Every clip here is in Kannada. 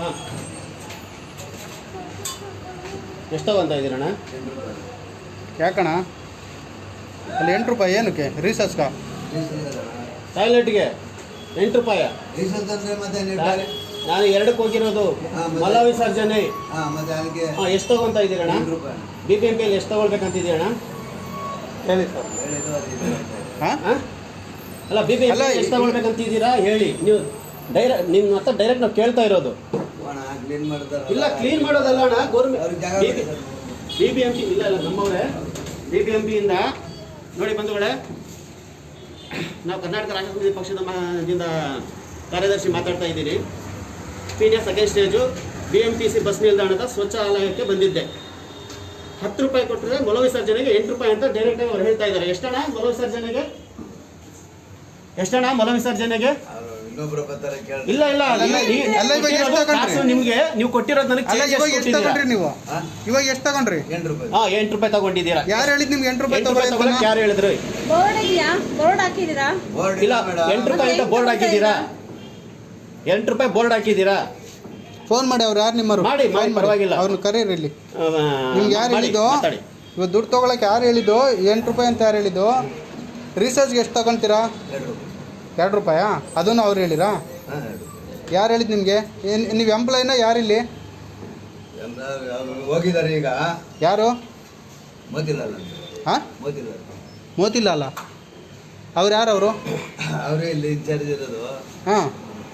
ಹಾಂ ಎಷ್ಟು ತಗೊಂತ ಇದ್ದೀರಣ್ಣ? ಯಾಕಣ ಅಲ್ಲಿ ಎಂಟು ರೂಪಾಯಿ ಏನಕ್ಕೆ? ರೀಸರ್ಚ್ಗ ಟಾಯ್ಲೆಟ್ಗೆ ಎಂಟು ರೂಪಾಯಿ. ನಾನು ಎರಡಕ್ಕೆ ಹೋಗಿರೋದು? ಮಲ ವಿಸರ್ಜನೆ ಮತ್ತೆ ಅದಕ್ಕೆ ಹಾಂ ಎಷ್ಟು ತಗೊಂತ ಇದ್ದೀರಣ್ಣ ಬಿ ಪಿ ಎಂ ಪಿಯಲ್ಲಿ ಎಷ್ಟು ತಗೊಳ್ಬೇಕಂತಿದ್ದೀರಣ್ಣ ಹೇಳಿ ಸರ್. ಹಾಂ? ಹಾಂ? ಅಲ್ಲ ಬಿ ಪಿ ಎಂ ಎಷ್ಟು ತಗೊಳ್ಬೇಕಂತಿದ್ದೀರಾ ಹೇಳಿ. ನೀವು ಡೈರೆಕ್ಟ್ ನಿಮ್ಮ ಹತ್ರ ಡೈರೆಕ್ಟ್ ನಾವು ಕೇಳ್ತಾ ಇರೋದು. ಇಲ್ಲ ಕ್ಲೀನ್ ಮಾಡೋದಲ್ಲ ಅಣ್ಣ government B B M P ಇಲ್ಲ ಇಲ್ಲ ನಮ್ಮವರೇ. ಬಿ ಬಿ ಎಂ ಪಿಯಿಂದ ನೋಡಿ ಬಂಧುಗಳೇ ನಾವು ಕರ್ನಾಟಕ ರಾಜ್ಯ ಸಮಿತಿ ಪಕ್ಷದ ದಿಂದ ಕಾರ್ಯದರ್ಶಿ ಮಾತಾಡ್ತಾ ಇದ್ದೀನಿ Peenya second stage B M T C bus ನಿಲ್ದಾಣದ ಸ್ವಚ್ಛಾಲಯಕ್ಕೆ ಬಂದಿದ್ದೆ. ಹತ್ತು ರೂಪಾಯಿ ಕೊಟ್ಟರೆ ಮೊಲ ವಿಸರ್ಜನೆಗೆ ಎಂಟು ರೂಪಾಯಿ ಅಂತ ಡೈರೆಕ್ಟಾಗಿ ಅವ್ರು ಹೇಳ್ತಾ ಇದ್ದಾರೆ. ಎಷ್ಟಣ್ಣ ಮೊಲ ವಿಸರ್ಜನೆಗೆ? ಎಷ್ಟಣ್ಣ ಮೊಲ ವಿಸರ್ಜನೆಗೆ? ಇನ್ನೊಬ್ರು ಬರ್ತಾರೆ ಕೇಳಿ ಇಲ್ಲ ಇಲ್ಲ ಈ- ಅಲ್ಲ, ಇವಾಗ ಎಷ್ಟು ಕೊಟ್ಟಿರೋದು ತಗೊಂಡ್ರಿ? ಕಾಸು ನಿಮ್ಗೆ ನೀವು ಕೊಟ್ಟಿರೋದು ನನಗೆ ಅಲ್ಲ change ಇವಾಗ ಎಷ್ಟು ಎಷ್ಟು ಕೊಟ್ಟಿದ್ದೀರಾ? ತಗೊಂಡ್ರಿ ನೀವು? ಇವಾಗ ಎಷ್ಟು ತಗೊಂಡ್ರಿ? ಎಂಟು ರೂಪಾಯಿ. ಹಾ ಎಂಟು ರೂಪಾಯಿ ತಗೊಂಡಿದ್ದೀರಾ? ಯಾರು ಹೇಳಿದ್ ನಿಮ್ಗೆ ಎಂಟು ರೂಪಾಯಿ ಎಂಟು ಯಾರು ಹೇಳಿದ್ರು? ಬೋರ್ಡ್ ಇದೆಯಾ ಬೋರ್ಡ್ ಹಾಕಿದ್ದೀರಾ? ಬೋರ್ಡ್ ಇಲ್ಲ ಇಲ್ಲ ಮೇಡಮ್ ಎಂಟು ರೂಪಾಯಿ ಅಂತ ಬೋರ್ಡ್ ಹಾಕಿದ್ದೀರಾ? ಎಂಟು ರೂಪಾಯಿ ಬೋರ್ಡ್ ಹಾಕಿದ್ದೀರಾ? ಫೋನ್ ಮಾಡಿ ಅವ್ರು ಯಾರು ನಿಮ್ಮರು ಮಾಡಿ, ಮಾಡಿ, ಪರವಾಗಿಲ್ಲ. ಅವ್ರನ್ನ ಕರೀರಿ ಇಲ್ಲಿ. ಆ, ನಿಮ್ಗೆ ಯಾರು ಮಾಡಿ, ಹೇಳಿದ್ದು? ಮಾತಾಡಿ. ದುಡ್ಡು ತಗೊಳಕ್ ಯಾರು ಹೇಳಿದ್ದು? ಎಂಟು ರೂಪಾಯಿ ಅಂತ ಯಾರು ಹೇಳಿದ್ದು? ರಿಸರ್ಚ್ಗೆ ಎಷ್ಟು ತಗೊಂತೀರಾ? ಎರಡು ರೂಪಾಯಿ. ಎರಡು ರೂಪಾಯಾ? ಅದನ್ನು ಅವ್ರು ಹೇಳಿರಾ? ಹಾ ಯಾರು ಹೇಳಿದ್ ನಿಮಗೆ? ನೀವು ಎಂಪ್ಲಾಯಿನ ಯಾರಿಲ್ಲಿ ಹೋಗಿದ್ದಾರೆ ಈಗ. ಯಾರು? ಮೋತಿಲಾಲ್ ಹಾಂ? ಮೋತಿಲಾಲ್. ಮೋತಿಲಾಲ. ಅಲ್ಲ ಅವ್ರು ಯಾರು ಅವರು? ಅವರು ಇಲ್ಲಿ ಇನ್ಚಾರ್ಜ್ ಇರೋದು. ಹಾಂ.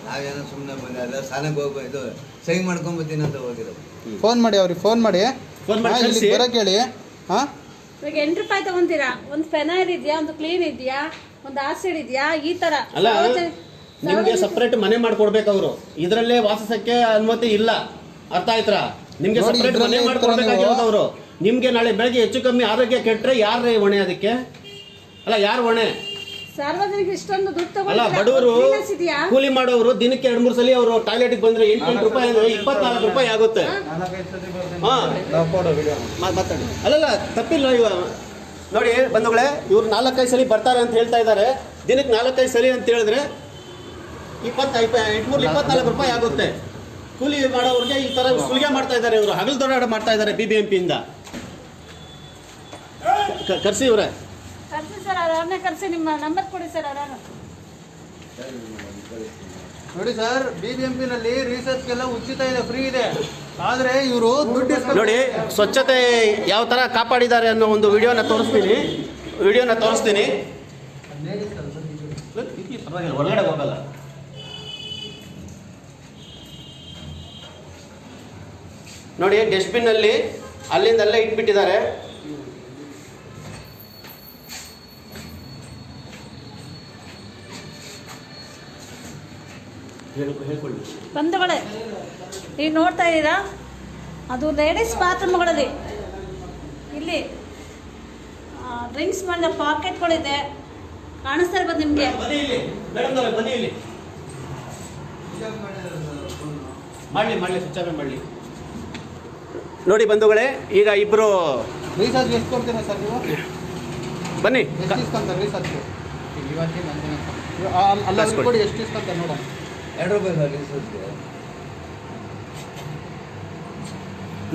ನಾವೇನೋ ಸುಮ್ಮನೆ ಬಂದೆ ಅಲ್ಲ ಸ್ಥಾನಕ್ಕೆ ಹೋಗ್ಬೋ ಇದು ಸಹಿ ಮಾಡ್ಕೊಂಬತ್ತೀನಿ ಅಂತ ಹೋಗಿರೋದು. ಫೋನ್ ಮಾಡಿ ಅವ್ರಿಗೆ ಫೋನ್ ಮಾಡಿ. ಫೋನ್ ಮಾಡಿ ಹಾಂ ಬರೋಕ್ಕೆ ಹೇಳಿ. ಹಾಂ? ಇವಾಗ ಎಂಟು ರೂಪಾಯಿ ತಗೊಂತೀರಾ? ಒಂದು ಫೆನೈಲ್ ಇದೆಯಾ? ಒಂದು ಕ್ಲೀನ್ ಇದೆಯಾ? ಒಂದು ಆಸೆ ಇದೆಯಾ ಈ ತರ ಅಲ್ಲ ನಿಮ್ಗೆ ಸಪ್ರೇಟ್ ಮನೆ ಮಾಡ್ಕೊಡ್ಬೇಕು ಅವರು. ಇದರಲ್ಲೇ ವಾಸಿಸಕ್ಕೆ ಅನುಮತಿ ಇಲ್ಲ. ಅರ್ಥ ಆಯ್ತಾ? ನಿಮ್ಗೆ ಸಪ್ರೇಟ್ ಮನೆ ಮಾಡ್ಕೊಡ್ಬೇಕಾಗಿರೋದು ಅವರು. ನಿಮ್ಗೆ ನಾಳೆ ಬೆಳಗ್ಗೆ ಹೆಚ್ಚು ಕಮ್ಮಿ ಆರೋಗ್ಯ ಕೆಟ್ಟರೆ ಯಾರೇ ಹೊಣೆ ಅದಕ್ಕೆ? ಅಲ್ಲ ಯಾರು ಹೊಣೆ? ಸಾರ್ವಜನಿಕ ಇಷ್ಟೊಂದು ದುಡ್ಡು ಅಲ್ಲ ಬಡವರು ಕೂಲಿ ಮಾಡೋರು ದಿನಕ್ಕೆ ಎರಡು ಮೂರು ಸಲ ಅವರು ಟಾಯ್ಲೆಟ್ಗೆ ಬಂದ್ರೆ ಎಂಟು ಎಂಟು ರೂಪಾಯಿ ಅಂದ್ರೆ ಇಪ್ಪತ್ನಾಲ್ಕು ರೂಪಾಯಿ ಆಗುತ್ತೆ. ಹಾ. ಮಾತಾಡಿ. ಅಲ್ಲಲ್ಲ ತಪ್ಪಿಲ್ಲ ಇವ. ನೋಡಿ ಬಂಧುಗಳೇ ಇವ್ರು ನಾಲ್ಕೈದು ಸಲ ಬರ್ತಾರೆ ಅಂತ ಹೇಳ್ತಾ ಇದ್ದಾರೆ. ದಿನಕ್ಕೆ ನಾಲ್ಕೈದು ಸಲ ಅಂತ ಹೇಳಿದ್ರೆ ಇಪ್ಪತ್ತ ಎಂಟ್ನೂರ ಇಪ್ಪತ್ನಾಲ್ಕು ರೂಪಾಯಿ ಆಗುತ್ತೆ. ಕೂಲಿ ಮಾಡೋರಿಗೆ ಈ ತರ ಸುಲಿಗೆ ಮಾಡ್ತಾ ಇದ್ದಾರೆ ಇವರು. ಹಗಲು ದೊಡ್ಡ ಮಾಡ್ತಾ ಇದ್ದಾರೆ ಬಿ ಬಿ ಎಂ ಪಿಯಿಂದ ಕರ್ಸಿ ಇವ್ರೆ. ಕರ್ಸಿ ಸರ್ ಅವ್ರನ್ನೇ ಕರ್ಸಿ ನಿಮ್ಮ ನಂಬರ್ ಕೊಡಿ ಸರ್ ಅವ್ರ ನೋಡಿ ಸರ್ ಬಿ ಬಿ ಎಂ ಪಿನಲ್ಲಿ ರಿಸರ್ಚ್ಗೆಲ್ಲ ಉಚಿತ ಇದೆ ಫ್ರೀ ಇದೆ. ಆದರೆ ಇವರು ದುಡ್ಡು ನೋಡಿ, ಸ್ವಚ್ಛತೆ ಯಾವ ಥರ ಕಾಪಾಡಿದ್ದಾರೆ ಅನ್ನೋ ಒಂದು ವಿಡಿಯೋನ ತೋರಿಸ್ತೀನಿ. ವಿಡಿಯೋನ ತೋರಿಸ್ತೀನಿ. ಹೊರಗಡೆ ಹೋಗಲ್ಲ. ನೋಡಿ ಡಸ್ಟ್ಬಿನ್ನಲ್ಲಿ ಅಲ್ಲಿ ಅಲ್ಲಿಂದಲ್ಲೇ ಇಟ್ಬಿಟ್ಟಿದ್ದಾರೆ. ಬಂಧುಗಳೇ ನೀವು ನೋಡ್ತಾ ಇದ್ದೀರಾ? ಅದು ಲೇಡೀಸ್ ಬಾತ್ರೂಮ್ಗಳಲ್ಲಿ. ಇಲ್ಲಿ ಡ್ರಿಂಕ್ಸ್ ಮಾಡಿದ ಪಾಕೆಟ್ಗಳಿದೆ. ಕಾಣಿಸ್ತಾ ಇರ್ಬೋದು ನಿಮಗೆ? ಬನ್ನಿ ಇಲ್ಲಿ. ಮೇಡಮ್ನವ್ರೆ ಬನ್ನಿ ಇಲ್ಲಿ. ಮಾಡಲಿ ಮಾಡಲಿ ಸ್ವಿಚ್ ಆಫ್ ಮಾಡಲಿ. ನೋಡಿ ಬಂಧುಗಳೇ ಈಗ ಇಬ್ಬರು ರಿಸರ್ಚ್ ಎಷ್ಟು ಕೊಡ್ತೀರಾ ಸರ್ ನೀವು? ಬನ್ನಿ. ಎಷ್ಟು ಇಸ್ಕೊಂತಾರೆ ರಿಸರ್ಚ್ಗೆ ಅಲ್ಲ ಎಷ್ಟು ಇಸ್ಕೊಂತಾರೆ ನೋಡೋಣ. ಎರಡು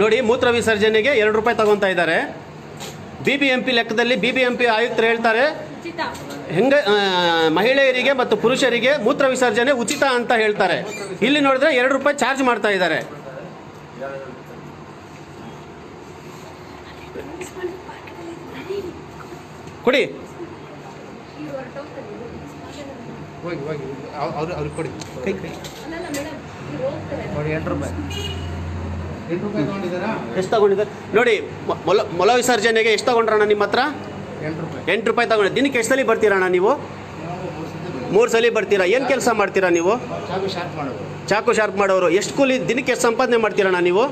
ನೋಡಿ ಮೂತ್ರ ವಿಸರ್ಜನೆಗೆ ಎರಡು ರೂಪಾಯಿ ತಗೊತಾ ಇದ್ದಾರೆ. ಬಿ ಬಿ ಎಂ ಪಿ ಲೆಕ್ಕದಲ್ಲಿ ಬಿ ಬಿ ಎಂ ಪಿ ಆಯುಕ್ತರು ಹೇಳ್ತಾರೆ ಉಚಿತ. ಹೆಂಗ ಮಹಿಳೆಯರಿಗೆ ಮತ್ತು ಪುರುಷರಿಗೆ ಮೂತ್ರ ವಿಸರ್ಜನೆ ಉಚಿತ ಅಂತ ಹೇಳ್ತಾರೆ. ಇಲ್ಲಿ ನೋಡಿದ್ರೆ ಎರಡು ರೂಪಾಯಿ ಚಾರ್ಜ್ ಮಾಡ್ತಾ ಇದ್ದಾರೆ. ಕೊಡಿ. ಹೋಗಿ ಹೋಗಿ. ಅವ್ರು ಅವ್ರಿಗೆ ಕೊಡಿ. ಕೈ ಕೈ. ನೋಡಿ ಎಂಟು ರೂಪಾಯಿ. ಎಂಟು ರೂಪಾಯಿ ತೊಗೊಂಡಿದ್ದಾರಾ? ಎಷ್ಟು ತಗೊಂಡಿದ್ದಾರೆ? ನೋಡಿ ಮೊಲ ಮೊಲ ವಿಸರ್ಜನೆಗೆ ಎಷ್ಟು ತಗೊಂಡ್ರಣ್ಣ ನಿಮ್ಮ ಹತ್ರ? ಎಂಟು ರೂಪಾಯಿ. ಎಂಟು ರೂಪಾಯಿ ತಗೊಂಡು ದಿನಕ್ಕೆ ಎಷ್ಟು ಸಲ ಬರ್ತೀರಣ್ಣ ನೀವು? ಮೂರು ಸಲ ಬರ್ತೀರಾ? ಏನು ಕೆಲಸ ಮಾಡ್ತೀರಾ ನೀವು? ಚಾಕು ಶಾರ್ಪ್ ಮಾಡೋರು ಚಾಕು ಶಾರ್ಪ್ ಮಾಡೋರು. ಎಷ್ಟು ಕೂಲಿ ದಿನಕ್ಕೆ ಎಷ್ಟು ಸಂಪಾದನೆ ಮಾಡ್ತೀರಣ್ಣ ನೀವು?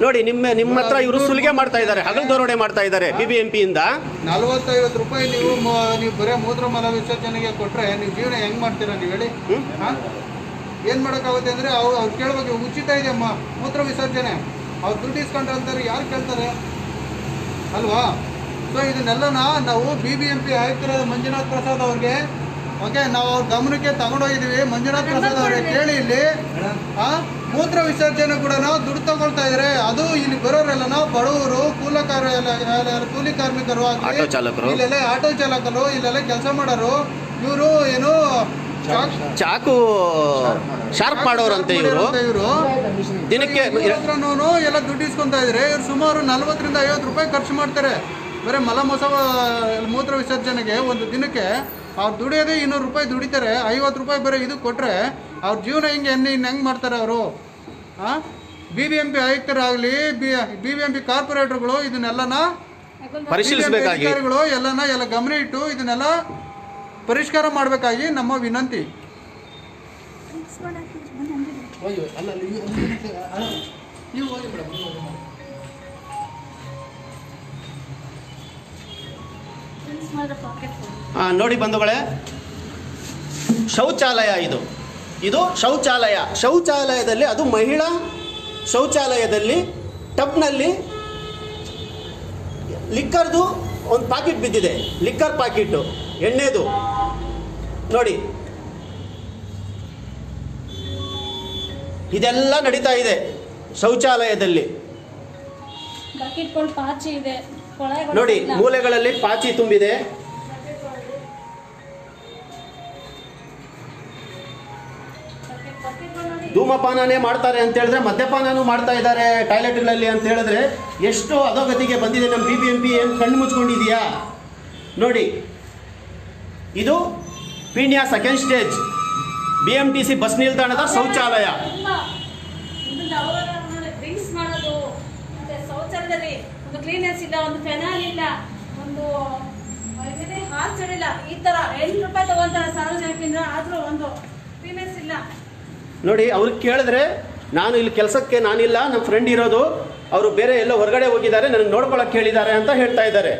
ನೋಡಿ ನಿಮ್ಮ ನಿಮ್ಮ ಹತ್ರ ಇವರು ಸುಲಿಗೆ ಮಾಡ್ತಾ ಇದ್ದಾರೆ ಹಗಲು ದರೋಡೆ ಮಾಡ್ತಾ ಇದ್ದಾರೆ ಬಿ ಬಿ ಎಂ ಪಿಯಿಂದ ನಲವತ್ತೈವತ್ತು ರೂಪಾಯಿ ನೀವು ಮ- ನೀವು ಬರೀ ಮೂತ್ರ ಮಲ ವಿಸರ್ಜನೆಗೆ ಕೊಟ್ಟರೆ ನೀವು ಜೀವನ ಹೆಂಗ್ ಮಾಡ್ತೀರಾ ನೀವು ಹೇಳಿ? ಹಾಂ? ಏನು ಮಾಡೋಕ್ಕಾಗುತ್ತೆ ಅಂದರೆ ಅವ್ರು ಅವ್ರು ಕೇಳುವಾಗ ಉಚಿತ ಇದೆ ಅಮ್ಮ ಮೂತ್ರ ವಿಸರ್ಜನೆ. ಅವ್ರು ದುಡ್ಡು ಇಸ್ಕೊಂಡ್ರೆ ಅಂತಾರೆ ಯಾರು ಕೇಳ್ತಾರೆ? ಅಲ್ವಾ? ಸೊ ಇದನ್ನೆಲ್ಲನ ನಾವು ಬಿ ಬಿ ಎಂ ಪಿ ಆಯುಕ್ತರಾದ ಮಂಜುನಾಥ್ ಪ್ರಸಾದ್ ಅವ್ರಿಗೆ ಓಕೆ ನಾವು ಅವ್ರ ಗಮನಕ್ಕೆ ತಗೊಂಡೋಗಿದ್ದೀವಿ. ಮಂಜುನಾಥ್ ಪ್ರಸಾದ್ ಅವ್ರಿಗೆ ಕೇಳಿ ಇಲ್ಲಿ. ಆ ಮೂತ್ರ ವಿಸರ್ಜನೆ ಕೂಡ ದುಡ್ಡು ತಗೊಳ್ತಾ ಇದ್ರೆ. ಅದು ಇಲ್ಲಿ ಬರೋರೆಲ್ಲ ಬಡವರು ಕೂಲ ಕಾರ ಕೂಲಿ ಕಾರ್ಮಿಕರು ಆಟೋ ಚಾಲಕರು. ಇಲ್ಲೆಲ್ಲ ಆಟೋ ಚಾಲಕರು ಇಲ್ಲೆಲ್ಲ ಕೆಲಸ ಮಾಡೋರು. ಇವರು ಏನು ಚಾಕ್- ಚಾಕು ಶಾರ್ಪ್ ಮಾಡೋರಂತೆ ಇವರು. ಇವರು. ದಿನಕ್ಕೆ ಎಲ್ಲ ದುಡ್ಡು ಇಸ್ಕೊಂತ ಇದ್ರೆ. ಇವ್ರು ಸುಮಾರು ನಲ್ವತ್ತರಿಂದ ಐವತ್ತು ರೂಪಾಯಿ ಖರ್ಚು ಮಾಡ್ತಾರೆ. ಬರೀ ಮಲ ಮೊಸ ಮೂತ್ರ ವಿಸರ್ಜನೆಗೆ ಒಂದು ದಿನಕ್ಕೆ ಅವ್ರು ದುಡಿಯೋದೇ ಇನ್ನೂರು ರೂಪಾಯಿ ದುಡಿತಾರೆ ಐವತ್ತು ರೂಪಾಯಿ ಬರೋ ಇದು ಕೊಟ್ಟರೆ ಅವ್ರ ಜೀವನ ಹಿಂಗೆ ಎಣ್ಣೆ ಇನ್ನು ಹೆಂಗೆ ಮಾಡ್ತಾರೆ ಅವರು ಹಾಂ B B M P ಆಯುಕ್ತರಾಗಲಿ B B B M P ಕಾರ್ಪೊರೇಟರ್ಗಳು ಇದನ್ನೆಲ್ಲನ ಪರಿಶೀಲಿಸಬೇಕಾಗಿ ಅಧಿಕಾರಿಗಳು ಎಲ್ಲನ ಎಲ್ಲ ಗಮನ ಇಟ್ಟು ಇದನ್ನೆಲ್ಲ ಪರಿಷ್ಕಾರ ಮಾಡಬೇಕಾಗಿ ನಮ್ಮ ವಿನಂತಿ ಹೋಗಿ ಅಲ್ಲ ಆ, ನೋಡಿ ಬಂಧುಗಳೇ ಶೌಚಾಲಯ ಇದು. ಇದು ಶೌಚಾಲಯ. ಶೌಚಾಲಯದಲ್ಲಿ ಅದು ಮಹಿಳಾ ಶೌಚಾಲಯದಲ್ಲಿ ಟಬ್ನಲ್ಲಿ ಲಿಕ್ಕರ್ದು ಒಂದು ಪಾಕಿಟ್ ಬಿದ್ದಿದೆ. ಲಿಕ್ಕರ್ ಪಾಕಿಟ್ಟು ಎಣ್ಣೆದು. ನೋಡಿ. ಇದೆಲ್ಲ ನಡೀತಾ ಇದೆ ಶೌಚಾಲಯದಲ್ಲಿ. ಪಾಚಿ ಇದೆ. ನೋಡಿ ಮೂಲೆಗಳಲ್ಲಿ ಪಾಚಿ ತುಂಬಿದೆ. ಧೂಮಪಾನನೇ ಮಾಡ್ತಾರೆ ಅಂತ ಹೇಳಿದ್ರೆ ಮದ್ಯಪಾನನೂ ಮಾಡ್ತಾ ಇದ್ದಾರೆ ಟಾಯ್ಲೆಟ್ಗಳಲ್ಲಿ ಅಂತ ಹೇಳಿದ್ರೆ ಎಷ್ಟು ಅಧೋಗತಿಗೆ ಬಂದಿದೆ ನಮ್ಮ ಬಿ ಬಿ ಎಂ ಪಿ ಏನು ಕಣ್ಣು ಮುಚ್ಕೊಂಡಿದೆಯಾ? ನೋಡಿ ಇದು Peenya second stage B M T C bus ನಿಲ್ದಾಣದ ಶೌಚಾಲಯ. ಶೌಚಾಲಯದಲ್ಲಿ ಒಂದು ಕ್ಲೀನೆಸ್ ಇಲ್ಲ ಒಂದು ಫೆನಾಲ್ ಇಲ್ಲ ಒಂದು ಹಾಸ್ಟೆಲ್ ಇಲ್ಲ. ಈ ತರ ಎಂಟು ರೂಪಾಯಿ ತಗೊಂತಾರೆ ಸಾರ್ವಜನಿಕರಿಂದ ಆದ್ರೂ ಒಂದು ಕ್ಲೀನೆಸ್ ಇಲ್ಲ. ನೋಡಿ ಅವ್ರಿಗೆ ಕೇಳಿದ್ರೆ ನಾನು ಇಲ್ಲಿ ಕೆಲಸಕ್ಕೆ ನಾನಿಲ್ಲ ನಮ್ಮ ಫ್ರೆಂಡ್ ಇರೋದು ಅವರು ಬೇರೆ ಎಲ್ಲೋ ಹೊರಗಡೆ ಹೋಗಿದ್ದಾರೆ ನನಗೆ ನೋಡ್ಕೊಳಕ್ಕೆ ಹೇಳಿದ್ದಾರೆ ಅಂತ ಹೇಳ್ತಾ ಇದ್ದಾರೆ.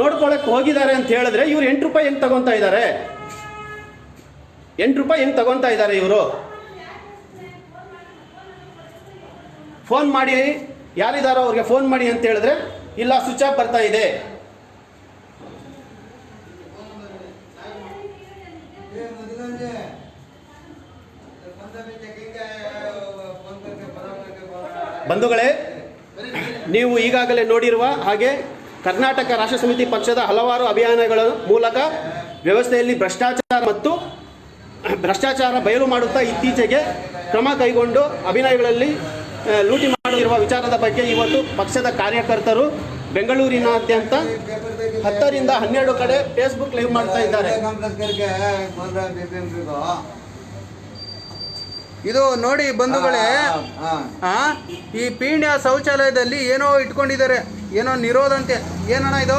ನೋಡ್ಕೊಳಕ್ಕೆ ಹೋಗಿದ್ದಾರೆ ಅಂತ ಹೇಳಿದ್ರೆ ಇವ್ರು ಎಂಟು ರೂಪಾಯಿ ಹೆಂಗೆ ತಗೊತಾ ಇದ್ದಾರೆ? ಎಂಟು ರೂಪಾಯಿ ಹೆಂಗೆ ತಗೊತಾ ಇದ್ದಾರೆ ಇವರು? ಫೋನ್ ಮಾಡಿ. ಯಾರಿದಾರೋ ಅವ್ರಿಗೆ ಫೋನ್ ಮಾಡಿ ಅಂತ ಹೇಳಿದ್ರೆ, ಇಲ್ಲ ಸ್ವಿಚ್ ಆಫ್ ಬರ್ತಾ ಇದೆ. ಬಂಧುಗಳೇ, ನೀವು ಈಗಾಗಲೇ ನೋಡಿರುವ ಹಾಗೆ ಕರ್ನಾಟಕ ರಾಷ್ಟ್ರ ಸಮಿತಿ ಪಕ್ಷದ ಹಲವಾರು ಅಭಿಯಾನಗಳ ಮೂಲಕ ವ್ಯವಸ್ಥೆಯಲ್ಲಿ ಭ್ರಷ್ಟಾಚಾರ ಮತ್ತು ಭ್ರಷ್ಟಾಚಾರ ಬಯಲು ಮಾಡುತ್ತಾ ಇತ್ತೀಚೆಗೆ ಕ್ರಮ ಕೈಗೊಂಡು ಅಭಿನಯಗಳಲ್ಲಿ ಲೂಟಿ ಮಾಡಿರುವ ವಿಚಾರದ ಬಗ್ಗೆ ಇವತ್ತು ಪಕ್ಷದ ಕಾರ್ಯಕರ್ತರು ಬೆಂಗಳೂರಿನಾದ್ಯಂತ ಹತ್ತರಿಂದ ಹನ್ನೆರಡು ಕಡೆ ಫೇಸ್ಬುಕ್ ಲೈವ್ ಮಾಡ್ತಾ ಇದ್ದಾರೆ. ಇದು ನೋಡಿ ಬಂಧುಗಳೇ ಈ ಪೀಣ್ಯ ಶೌಚಾಲಯದಲ್ಲಿ ಏನೋ ಇಟ್ಕೊಂಡಿದ್ದಾರೆ ಏನೋ ನಿರೋಧಂತೆ ಏನಣ್ಣ ಇದು?